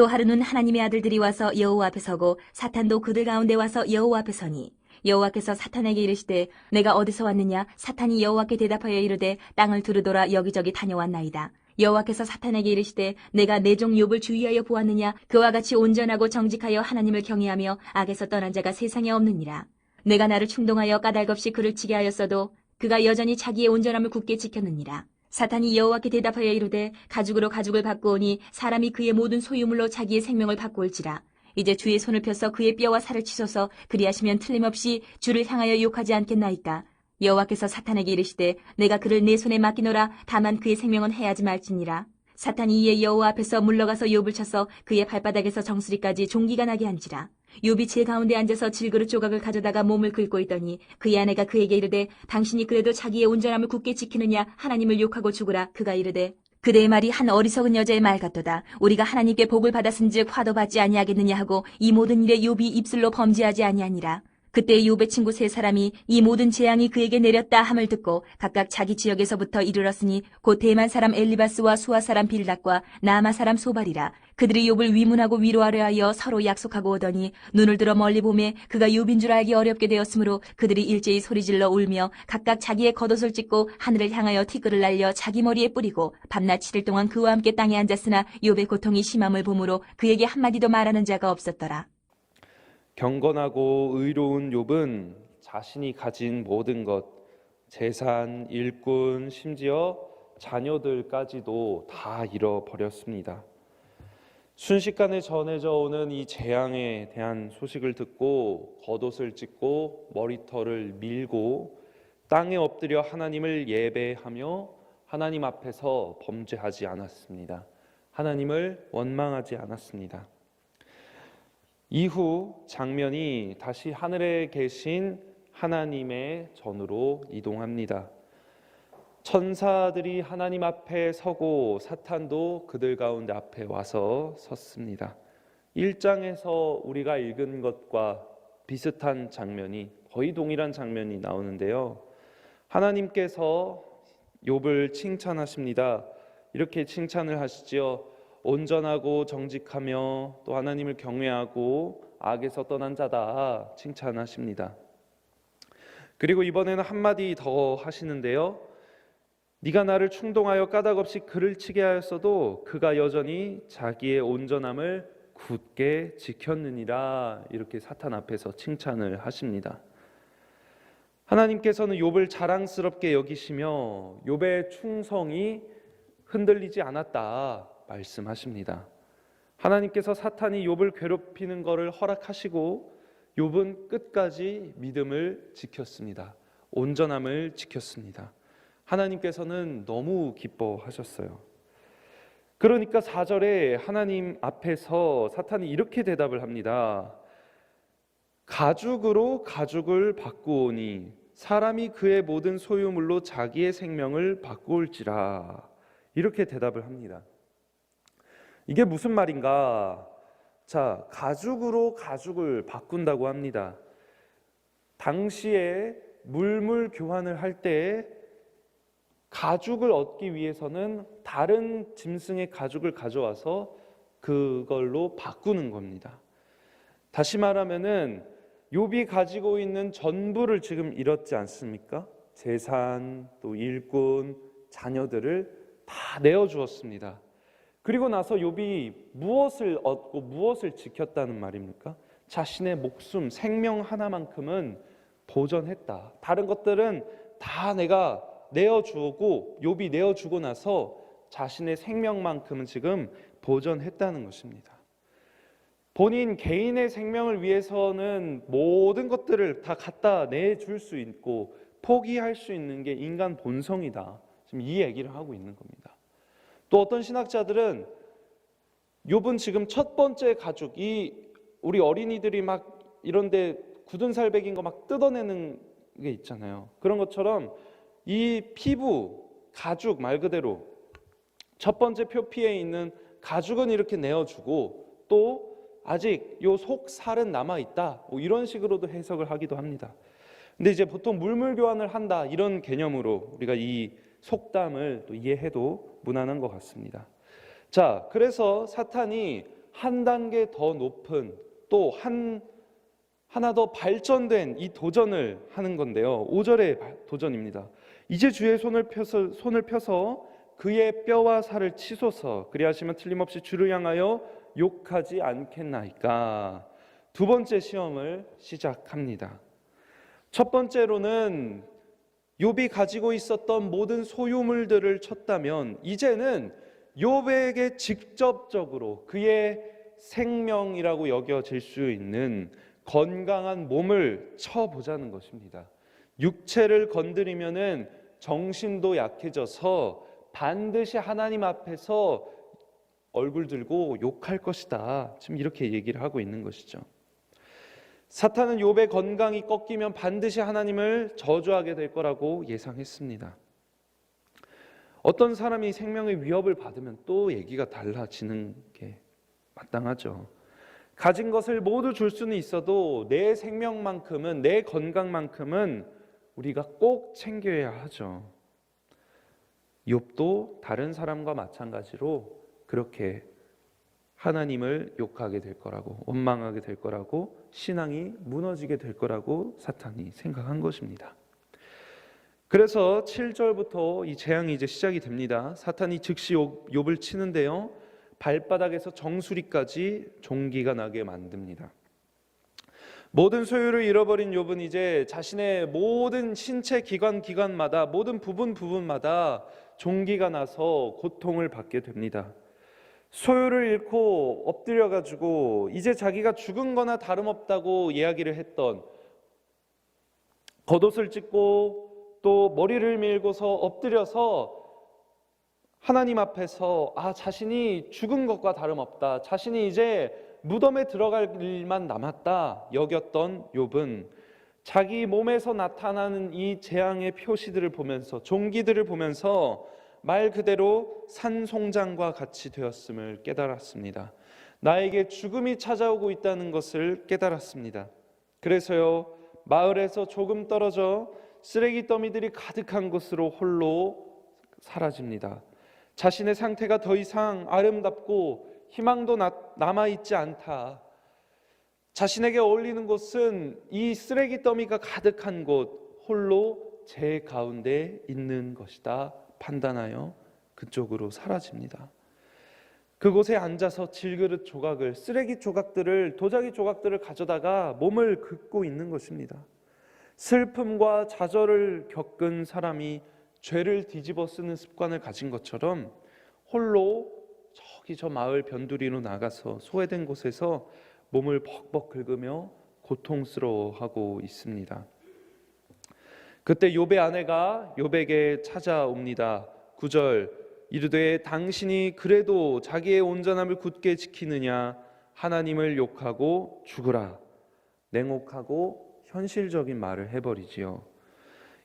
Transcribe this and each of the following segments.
또 하루는 하나님의 아들들이 와서 여호와 앞에 서고 사탄도 그들 가운데 와서 여호와 앞에 서니 여호와께서 사탄에게 이르시되 내가 어디서 왔느냐? 사탄이 여호와께 대답하여 이르되 땅을 두루돌아 여기저기 다녀왔나이다. 여호와께서 사탄에게 이르시되 내가 내종 욥을 주의하여 보았느냐? 그와 같이 온전하고 정직하여 하나님을 경외하며 악에서 떠난 자가 세상에 없느니라. 내가 나를 충동하여 까닭 없이 그를 치게 하였어도 그가 여전히 자기의 온전함을 굳게 지켰느니라 사탄이 여호와께 대답하여 이르되 가죽으로 가죽을 바꾸오니 사람이 그의 모든 소유물로 자기의 생명을 바꾸올지라. 이제 주의 손을 펴서 그의 뼈와 살을 치소서. 그리하시면 틀림없이 주를 향하여 욕하지 않겠나이까. 여호와께서 사탄에게 이르시되 내가 그를 내 손에 맡기노라. 다만 그의 생명은 해하지 말지니라. 사탄이 이에 여호와 앞에서 물러가서 욥을 쳐서 그의 발바닥에서 정수리까지 종기가 나게 한지라 제 가운데 앉아서 질그릇 조각을 가져다가 몸을 긁고 있더니 그의 아내가 그에게 이르되 당신이 그래도 자기의 온전함을 굳게 지키느냐 하나님을 욕하고 죽으라 그가 이르되 그대의 말이 한 어리석은 여자의 말 같도다. 우리가 하나님께 복을 받았은즉 화도 받지 아니하겠느냐 하고 이 모든 일에 욥이 입술로 범죄하지 아니하니라 그때 욥의 친구 세 사람이 이 모든 재앙이 그에게 내렸다 함을 듣고 각각 자기 지역에서부터 이르렀으니 곧 대만 사람 엘리바스와 수아 사람 빌닷과 나마 사람 소발이라. 그들이 욥을 위문하고 위로하려 하여 서로 약속하고 오더니 눈을 들어 멀리 보매 그가 욥인 줄 알기 어렵게 되었으므로 그들이 일제히 소리질러 울며 각각 자기의 겉옷을 찢고 하늘을 향하여 티끌을 날려 자기 머리에 뿌리고 밤낮 7일 동안 그와 함께 땅에 앉았으나 욥의 고통이 심함을 보므로 그에게 한마디도 말하는 자가 없었더라 경건하고 의로운 욥은 자신이 가진 모든 것, 재산, 일꾼, 심지어 자녀들까지도 다 잃어버렸습니다. 순식간에 전해져 오는 이 재앙에 대한 소식을 듣고 겉옷을 찢고 머리털을 밀고 땅에 엎드려 하나님을 예배하며 하나님 앞에서 범죄하지 않았습니다. 하나님을 원망하지 않았습니다. 이후 장면이 다시 하늘에 계신 하나님의 전으로 이동합니다. 천사들이 하나님 앞에 서고 사탄도 그들 가운데 앞에 와서 섰습니다. 1장에서 우리가 읽은 것과 비슷한 장면이 거의 동일한 장면이 나오는데요. 하나님께서 욥을 칭찬하십니다. 이렇게 칭찬을 하시지요. 온전하고 정직하며 또 하나님을 경외하고 악에서 떠난 자다 칭찬하십니다. 그리고 이번에는 한마디 더 하시는데요. 네가 나를 충동하여 까닭없이 그를 치게 하였어도 그가 여전히 자기의 온전함을 굳게 지켰느니라 이렇게 사탄 앞에서 칭찬을 하십니다. 하나님께서는 욥을 자랑스럽게 여기시며 욥의 충성이 흔들리지 않았다 말씀하십니다. 하나님께서 사탄이 욥을 괴롭히는 것을 허락하시고 욥은 끝까지 믿음을 지켰습니다. 온전함을 지켰습니다. 하나님께서는 너무 기뻐하셨어요. 그러니까 4절에 하나님 앞에서 사탄이 이렇게 대답을 합니다. 가죽으로 가죽을 바꾸오니 사람이 그의 모든 소유물로 자기의 생명을 바꾸올지라 이렇게 대답을 합니다. 이게 무슨 말인가? 자, 가죽으로 가죽을 바꾼다고 합니다. 당시에 물물 교환을 할 때 가죽을 얻기 위해서는 다른 짐승의 가죽을 가져와서 그걸로 바꾸는 겁니다. 다시 말하면은 욥이 가지고 있는 전부를 지금 잃었지 않습니까? 재산, 또 일꾼, 자녀들을 다 내어 주었습니다. 그리고 나서 욥이 무엇을 얻고 무엇을 지켰다는 말입니까? 자신의 목숨, 생명 하나만큼은 보전했다. 다른 것들은 다 내가 내어 주고 욥이 내어 주고 나서 자신의 생명만큼은 지금 보전했다는 것입니다. 본인 개인의 생명을 위해서는 모든 것들을 다 갖다 내줄 수 있고 포기할 수 있는 게 인간 본성이다. 지금 이 얘기를 하고 있는 겁니다. 또 어떤 신학자들은 욥은 지금 첫 번째 가죽 이 우리 어린이들이 막 이런데 굳은 살 베긴 거막 뜯어내는 게 있잖아요. 그런 것처럼 이 피부 가죽 말 그대로 첫 번째 표피에 있는 가죽은 이렇게 내어주고 또 아직 요 속 살은 남아 있다. 뭐 이런 식으로도 해석을 하기도 합니다. 근데 이제 보통 물물 교환을 한다 이런 개념으로 우리가 이 속담을 또 이해해도 무난한 것 같습니다. 자, 그래서 사탄이 한 단계 더 높은 또 한 하나 더 발전된 이 도전을 하는 건데요. 5절의 도전입니다. 이제 주의 손을 펴서 손을 펴서 그의 뼈와 살을 치소서 그리하시면 틀림없이 주를 향하여 욕하지 않겠나이까. 두 번째 시험을 시작합니다. 첫 번째로는 욥이 가지고 있었던 모든 소유물들을 쳤다면 이제는 욥에게 직접적으로 그의 생명이라고 여겨질 수 있는 건강한 몸을 쳐보자는 것입니다. 육체를 건드리면은 정신도 약해져서 반드시 하나님 앞에서 얼굴 들고 욕할 것이다. 지금 이렇게 얘기를 하고 있는 것이죠. 사탄은 욥의 건강이 꺾이면 반드시 하나님을 저주하게 될 거라고 예상했습니다. 어떤 사람이 생명의 위협을 받으면 또 얘기가 달라지는 게 마땅하죠. 가진 것을 모두 줄 수는 있어도 내 생명만큼은 내 건강만큼은 우리가 꼭 챙겨야 하죠. 욥도 다른 사람과 마찬가지로 그렇게 하나님을 욕하게 될 거라고 원망하게 될 거라고 신앙이 무너지게 될 거라고 사탄이 생각한 것입니다. 그래서 7절부터 이 재앙이 이제 시작이 됩니다. 사탄이 즉시 욥- 욥을 치는데요. 발바닥에서 정수리까지 종기가 나게 만듭니다. 모든 소유를 잃어버린 욥은 이제 자신의 모든 신체 기관 기관마다 모든 부분 부분마다 종기가 나서 고통을 받게 됩니다. 소유를 잃고 엎드려 가지고 이제 자기가 죽은 거나 다름없다고 이야기를 했던 겉옷을 찢고 또 머리를 밀고서 엎드려서 하나님 앞에서 아 자신이 죽은 것과 다름없다. 자신이 이제 무덤에 들어갈 일만 남았다 여겼던 욥은 자기 몸에서 나타나는 이 재앙의 표시들을 보면서 종기들을 보면서 말 그대로 산송장과 같이 되었음을 깨달았습니다. 나에게 죽음이 찾아오고 있다는 것을 깨달았습니다. 그래서요 마을에서 조금 떨어져 쓰레기 더미들이 가득한 곳으로 홀로 사라집니다. 자신의 상태가 더 이상 아름답고 희망도 남아 있지 않다. 자신에게 어울리는 곳은 이 쓰레기 더미가 가득한 곳 홀로 제 가운데 있는 것이다. 판단하여 그쪽으로 사라집니다. 그곳에 앉아서 질그릇 조각을 쓰레기 조각들을 도자기 조각들을 가져다가 몸을 긁고 있는 것입니다. 슬픔과 좌절을 겪은 사람이 죄를 뒤집어 쓰는 습관을 가진 것처럼 홀로 저기 저 마을 변두리로 나가서 소외된 곳에서 몸을 벅벅 긁으며 고통스러워하고 있습니다. 그때 욥의 아내가 욥에게 찾아옵니다. 9절 이르되 당신이 그래도 자기의 온전함을 굳게 지키느냐 하나님을 욕하고 죽으라 냉혹하고 현실적인 말을 해버리지요.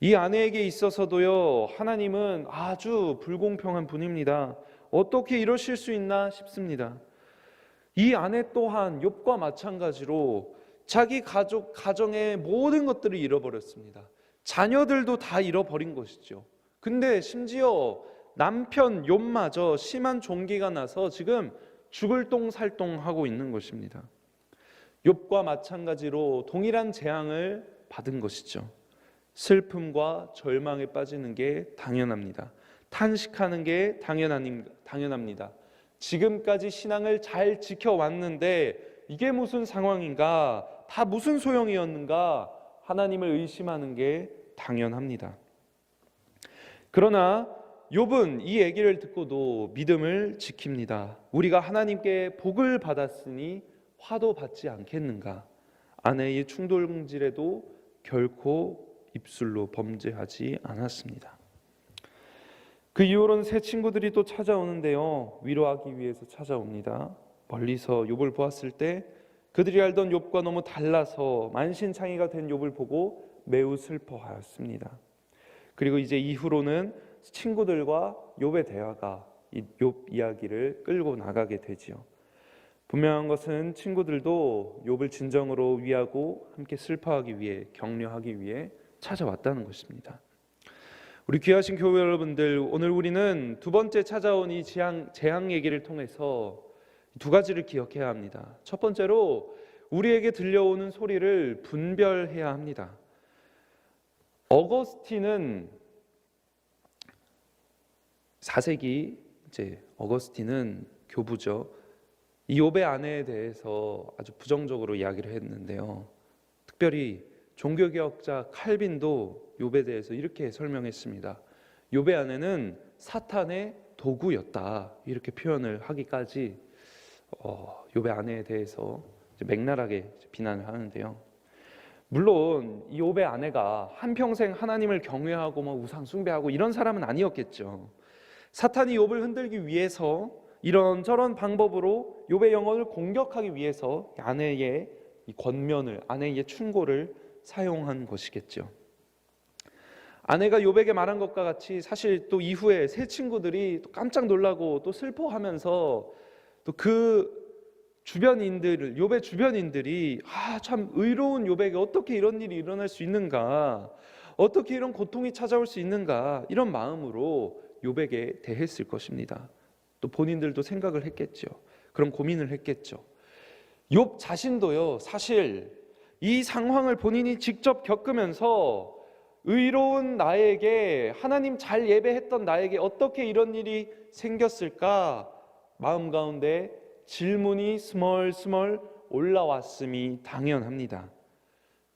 이 아내에게 있어서도요 하나님은 아주 불공평한 분입니다. 어떻게 이러실 수 있나 싶습니다. 이 아내 또한 욥과 마찬가지로 자기 가족 가정의 모든 것들을 잃어버렸습니다. 자녀들도 다 잃어버린 것이죠. 근데 심지어 남편 욥마저 심한 종기가 나서 지금 죽을 똥살똥 하고 있는 것입니다. 욥과 마찬가지로 동일한 재앙을 받은 것이죠. 슬픔과 절망에 빠지는 게 당연합니다. 탄식하는 게 당연합니다. 지금까지 신앙을 잘 지켜왔는데 이게 무슨 상황인가? 다 무슨 소용이었는가? 하나님을 의심하는 게 당연합니다. 그러나 욥은 이 얘기를 듣고도 믿음을 지킵니다. 우리가 하나님께 복을 받았으니 화도 받지 않겠는가? 아내의 충돌금질에도 결코 입술로 범죄하지 않았습니다. 그 이후로는 새 친구들이 또 찾아오는데요. 위로하기 위해서 찾아옵니다. 멀리서 욥을 보았을 때 그들이 알던 욥과 너무 달라서 만신창이가 된 욥을 보고 매우 슬퍼하였습니다. 그리고 이제 이후로는 친구들과 욥의 대화가 이욥 이야기를 끌고 나가게 되지요. 분명한 것은 친구들도 욥을 진정으로 위하고 함께 슬퍼하기 위해 격려하기 위해 찾아왔다는 것입니다. 우리 귀하신 교회 여러분들, 오늘 우리는 두 번째 찾아온 이 재앙, 재앙 얘기를 통해서 두 가지를 기억해야 합니다. 첫 번째로 우리에게 들려오는 소리를 분별해야 합니다. 어거스틴은 4세기 이제 어거스틴은 교부죠. 이 욥의 아내에 대해서 아주 부정적으로 이야기를 했는데요. 특별히 종교개혁자 칼빈도 욥에 대해서 이렇게 설명했습니다. 욥의 아내는 사탄의 도구였다 이렇게 표현을 하기까지 어, 욥의 아내에 대해서 이제 비난을 하는데요. 물론 이 욥의 아내가 한 평생 하나님을 경외하고 뭐 우상 숭배하고 이런 사람은 아니었겠죠. 사탄이 욥을 흔들기 위해서 이런 저런 방법으로 욥의 영혼을 공격하기 위해서 아내의 이 권면을 아내의 충고를 사용한 것이겠죠. 아내가 욥에게 말한 것과 같이 사실 또 이후에 세 친구들이 또 깜짝 놀라고 또 슬퍼하면서 또 그 주변인들을 욥의 주변인들이 아 참 의로운 욥에게 어떻게 이런 일이 일어날 수 있는가 어떻게 이런 고통이 찾아올 수 있는가 이런 마음으로 욥에게 대했을 것입니다. 또 본인들도 생각을 했겠죠. 그런 고민을 했겠죠. 욥 자신도요 사실 이 상황을 본인이 직접 겪으면서 의로운 나에게 하나님 잘 예배했던 나에게 어떻게 이런 일이 생겼을까 마음 가운데 질문이 스멀스멀 올라왔음이 당연합니다.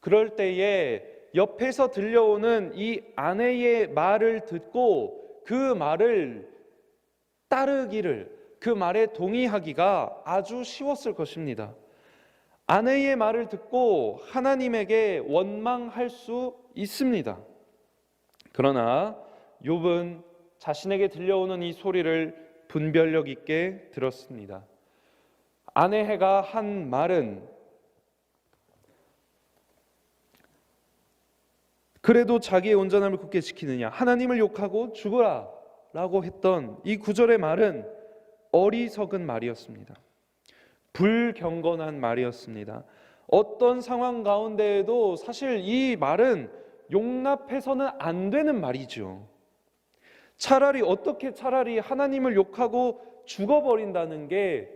그럴 때에 옆에서 들려오는 이 아내의 말을 듣고 그 말을 따르기를 그 말에 동의하기가 아주 쉬웠을 것입니다. 아내의 말을 듣고 하나님에게 원망할 수 있습니다. 그러나 욥은 자신에게 들려오는 이 소리를 분별력 있게 들었습니다. 아내 해가 한 말은 그래도 자기의 온전함을 굳게 지키느냐 하나님을 욕하고 죽어라 라고 했던 이 구절의 말은 어리석은 말이었습니다. 불경건한 말이었습니다. 어떤 상황 가운데에도 사실 이 말은 용납해서는 안 되는 말이죠. 차라리 어떻게 차라리 하나님을 욕하고 죽어버린다는 게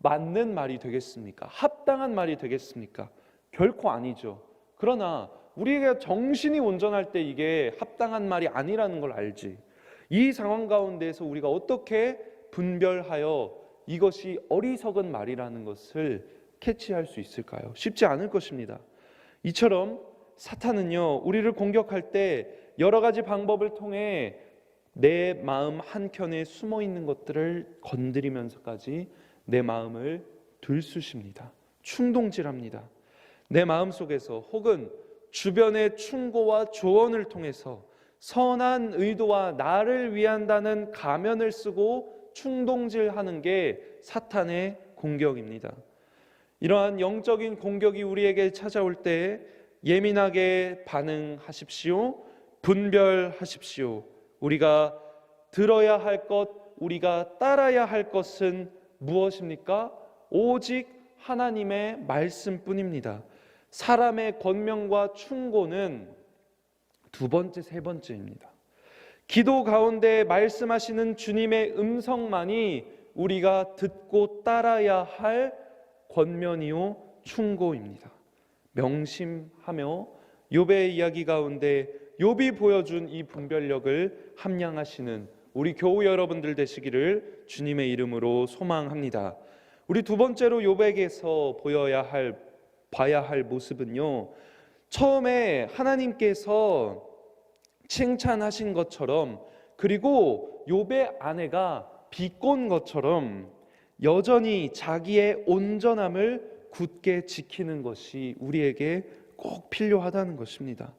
맞는 말이 되겠습니까? 합당한 말이 되겠습니까? 결코 아니죠. 그러나 우리가 정신이 온전할 때 이게 합당한 말이 아니라는 걸 알지. 이 상황 가운데에서 우리가 어떻게 분별하여 이것이 어리석은 말이라는 것을 캐치할 수 있을까요? 쉽지 않을 것입니다. 이처럼 사탄은요, 우리를 공격할 때 여러 가지 방법을 통해 내 마음 한켠에 숨어 있는 것들을 건드리면서까지 내 마음을 들쑤십니다. 충동질합니다. 내 마음 속에서 혹은 주변의 충고와 조언을 통해서 선한 의도와 나를 위한다는 가면을 쓰고 충동질하는 게 사탄의 공격입니다. 이러한 영적인 공격이 우리에게 찾아올 때 예민하게 반응하십시오. 분별하십시오. 우리가 들어야 할 것, 우리가 따라야 할 것은 무엇입니까? 오직 하나님의 말씀뿐입니다. 사람의 권명과 충고는 두 번째, 세 번째입니다. 기도 가운데 말씀하시는 주님의 음성만이 우리가 듣고 따라야 할 권면이요 충고입니다. 명심하며 욥의 이야기 가운데 욥이 보여준 이 분별력을 함양하시는 우리 교우 여러분들 되시기를 주님의 이름으로 소망합니다. 우리 두 번째로 욥에게서 보여야 할 봐야 할 모습은요. 처음에 하나님께서 칭찬하신 것처럼 그리고 욥의 아내가 비꼰 것처럼 여전히 자기의 온전함을 굳게 지키는 것이 우리에게 꼭 필요하다는 것입니다.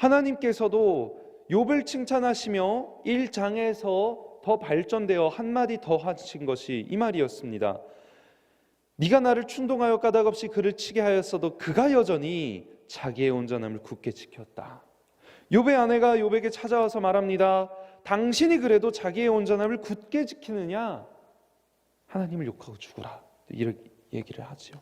하나님께서도 욥을 칭찬하시며 1장에서 더 발전되어 한마디 더 하신 것이 이 말이었습니다. 네가 나를 충동하여 까닭없이 그를 치게 하였어도 그가 여전히 자기의 온전함을 굳게 지켰다. 욥의 아내가 욥에게 찾아와서 말합니다. 당신이 그래도 자기의 온전함을 굳게 지키느냐? 하나님을 욕하고 죽어라. 이렇게 얘기를 하지요.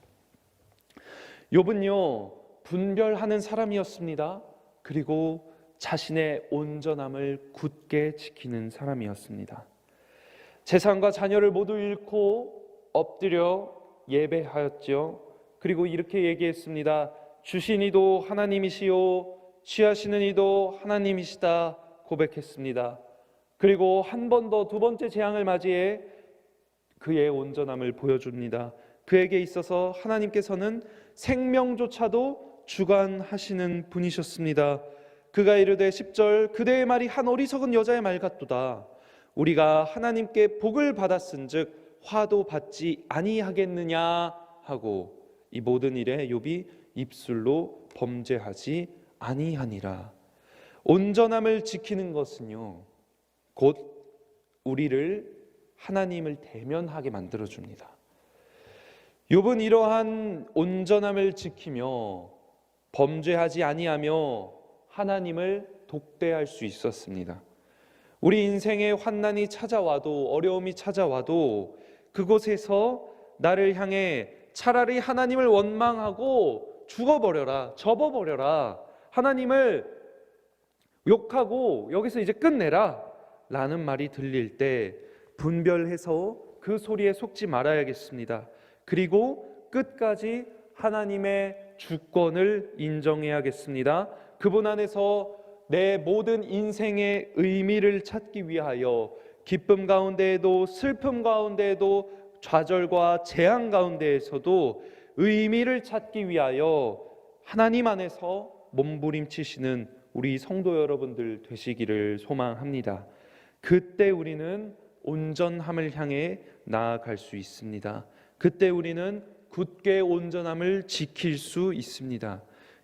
욥은요 분별하는 사람이었습니다. 그리고 자신의 온전함을 굳게 지키는 사람이었습니다. 재산과 자녀를 모두 잃고 엎드려 예배하였죠. 그리고 이렇게 얘기했습니다. 주신 이도 하나님이시요 취하시는 이도 하나님이시다 고백했습니다. 그리고 한 번 더 두 번째 재앙을 맞이해 그의 온전함을 보여줍니다. 그에게 있어서 하나님께서는 생명조차도 주관하시는 분이셨습니다. 그가 이르되 10절 그대의 말이 한 어리석은 여자의 말 같도다. 우리가 하나님께 복을 받았은즉 화도 받지 아니하겠느냐 하고 이 모든 일에 욥이 입술로 범죄하지 아니하니라. 온전함을 지키는 것은요. 곧 우리를 하나님을 대면하게 만들어 줍니다. 욥은 이러한 온전함을 지키며 범죄하지 아니하며 하나님을 독대할 수 있었습니다. 우리 인생에 환난이 찾아와도 어려움이 찾아와도 그곳에서 나를 향해 차라리 하나님을 원망하고 죽어버려라, 접어버려라, 하나님을 욕하고 여기서 이제 끝내라 라는 말이 들릴 때 분별해서 그 소리에 속지 말아야겠습니다. 그리고 끝까지 하나님의 주권을 인정해야겠습니다. 그분 안에서 내 모든 인생의 의미를 찾기 위하여 기쁨 가운데에도 슬픔 가운데에도 좌절과 재앙 가운데에서도 의미를 찾기 위하여 하나님 안에서 몸부림치시는 우리 성도 여러분들 되시기를 소망합니다. 그때 우리는 온전함을 향해 나아갈 수 있습니다. 그때 우리는 굳게 온전함을 지킬 수 있습니다.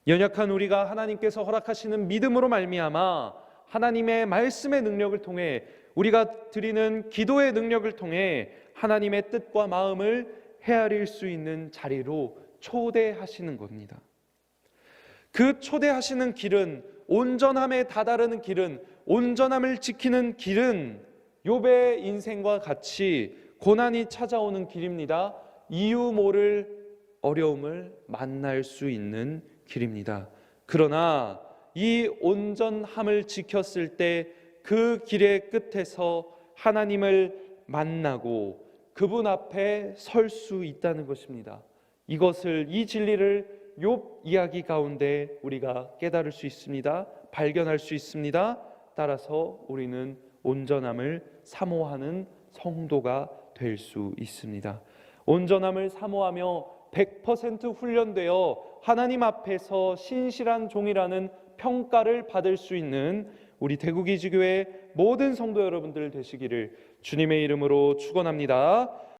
연약한 우리가 하나님께서 허락하시는 믿음으로 말미암아 하나님의 말씀의 능력을 통해 우리가 드리는 기도의 능력을 통해 하나님의 뜻과 마음을 헤아릴 수 있는 자리로 초대하시는 겁니다. 그 초대하시는 길은 온전함에 다다르는 길은 온전함을 지키는 길은 욥의 인생과 같이 고난이 찾아오는 길입니다. 이유 모를 어려움을 만날 수 있는 길입니다. 그러나 이 온전함을 지켰을 때 그 길의 끝에서 하나님을 만나고 그분 앞에 설 수 있다는 것입니다. 이것을 이 진리를 욥 이야기 가운데 우리가 깨달을 수 있습니다. 발견할 수 있습니다. 따라서 우리는 온전함을 사모하는 성도가 될 수 있습니다. 온전함을 사모하며 100% 훈련되어 하나님 앞에서 신실한 종이라는 평가를 받을 수 있는 우리 대구기지교회 모든 성도 여러분들 되시기를 주님의 이름으로 축원합니다.